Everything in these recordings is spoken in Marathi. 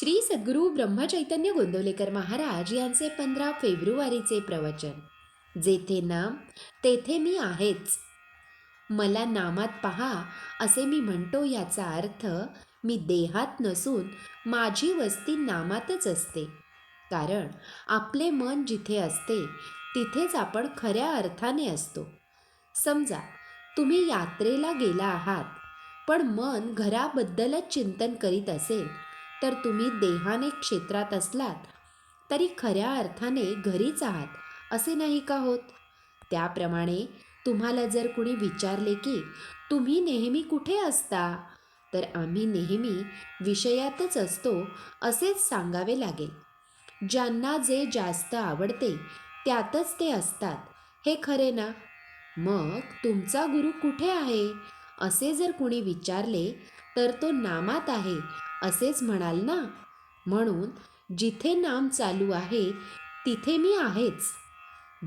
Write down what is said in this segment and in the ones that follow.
श्री सद्गुरू ब्रह्मचैतन्य गोंदवलेकर महाराज यांचे पंधरा फेब्रुवारीचे प्रवचन. जेथे नाम तेथे मी आहेच. मला नामात पहा असे मी म्हणतो याचा अर्थ मी देहात नसून माझी वस्ती नामातच असते. कारण आपले मन जिथे असते तिथेच आपण खऱ्या अर्थाने असतो. समजा तुम्ही यात्रेला गेला आहात पण मन घराबद्दलच चिंतन करीत असेल तर तुम्ही देहाने क्षेत्रात असलात तरी खऱ्या अर्थाने घरीच आहात असे नाही का होत? त्याप्रमाणे तुम्हाला जर कुणी विचारले की तुम्ही नेहमी कुठे असता? तर आम्ही नेहमी विषयातच असतो असेच सांगावे लागेल. ज्यांना जे जास्त आवडते त्यातच ते असतात. हे खरे ना? मग तुमचा गुरु कुठे आहे? असे जर कुणी विचारले तर तो नामात आहे असेच म्हणाल ना? म्हणून जिथे नाम चालू आहे तिथे मी आहेच.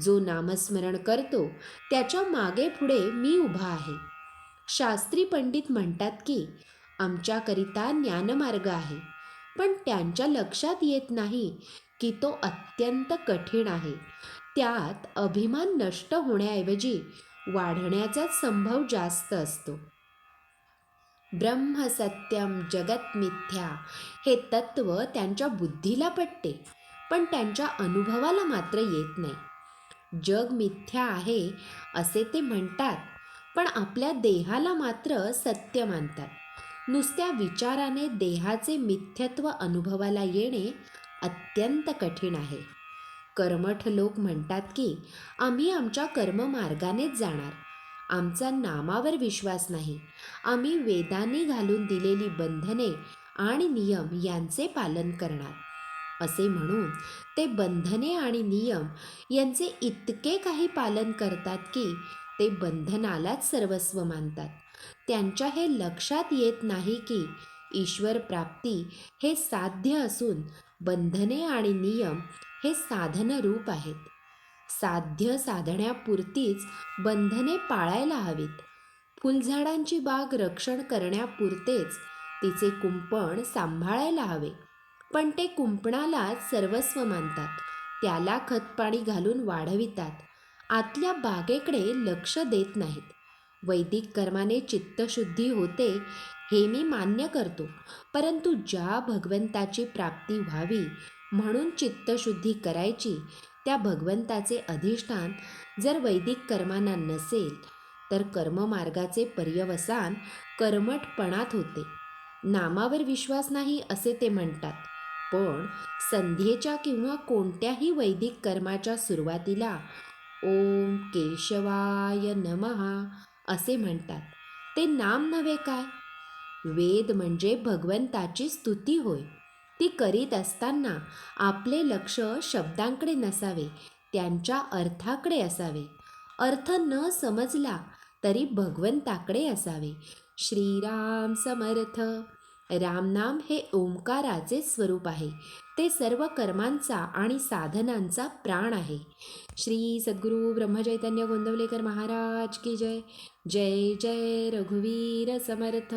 जो नामस्मरण करतो त्याच्यामागे पुढे मी उभा आहे. शास्त्री पंडित म्हणतात की आमच्याकरिता ज्ञानमार्ग आहे पण त्यांच्या लक्षात येत नाही की तो अत्यंत कठीण आहे. त्यात अभिमान नष्ट होण्याऐवजी वाढण्याचाच संभव जास्त असतो. ब्रह्म सत्यम जगत मिथ्या हे तत्व त्यांच्या बुद्धीला पटते पण त्यांच्या अनुभवाला मात्र येत नाही. जग मिथ्या आहे असे ते म्हणतात पण आपल्या देहाला मात्र सत्य मानतात. नुसत्या विचाराने देहाचे मिथ्यत्व अनुभवाला येणे अत्यंत कठीण आहे. कर्मठ लोक म्हणतात की आम्ही आमच्या कर्ममार्गानेच जाणार. आमचा नामावर विश्वास नाही. आम्ही वेदांनी घालून दिलेली बंधने आणि नियम यांचे पालन करणार. असे म्हणून ते बंधने आणि नियम यांचे इतके काही पालन करतात की ते बंधनालाच सर्वस्व मानतात. त्यांच्या हे लक्षात येत नाही की ईश्वर प्राप्ती हे साध्य असून बंधने आणि नियम हे साधनरूप आहेत. साध्य साधण्यापुरतीच बंधने पाळायला हवीत. फुलझाडांची बाग रक्षण करण्यापुरतेच तिचे कुंपण सांभाळायला हवे. पण ते कुंपणालाच सर्वस्व मानतात. त्याला खतपाणी घालून वाढवितात. आतल्या बागेकडे लक्ष देत नाहीत. वैदिक कर्माने चित्तशुद्धी होते हे मी मान्य करतो. परंतु ज्या भगवंताची प्राप्ती व्हावी म्हणून चित्तशुद्धी करायची त्या भगवंताचे अधिष्ठान जर वैदिक कर्मांना नसेल तर कर्ममार्गाचे पर्यवसान कर्मठपणात होते. नामावर विश्वास नाही असे ते म्हणतात. पण संध्येच्या किंवा कोणत्याही वैदिक कर्माच्या सुरुवातीला ओम केशवाय नमहा असे म्हणतात. ते नाम नव्हे काय? वेद म्हणजे भगवंताची स्तुती होय. ती करीत असताना आपले लक्ष शब्दांकडे नसावे त्यांच्या अर्थाकडे असावे. अर्थ न समजला तरी भगवंताकडे असावे. श्रीराम समर्थ. रामनाम हे ओंकाराचे स्वरूप आहे. ते सर्व कर्मांचा आणि साधनांचा प्राण आहे. श्री सद्गुरू ब्रह्मचैतन्य गोंदवलेकर महाराज की जय. जय जय रघुवीर समर्थ.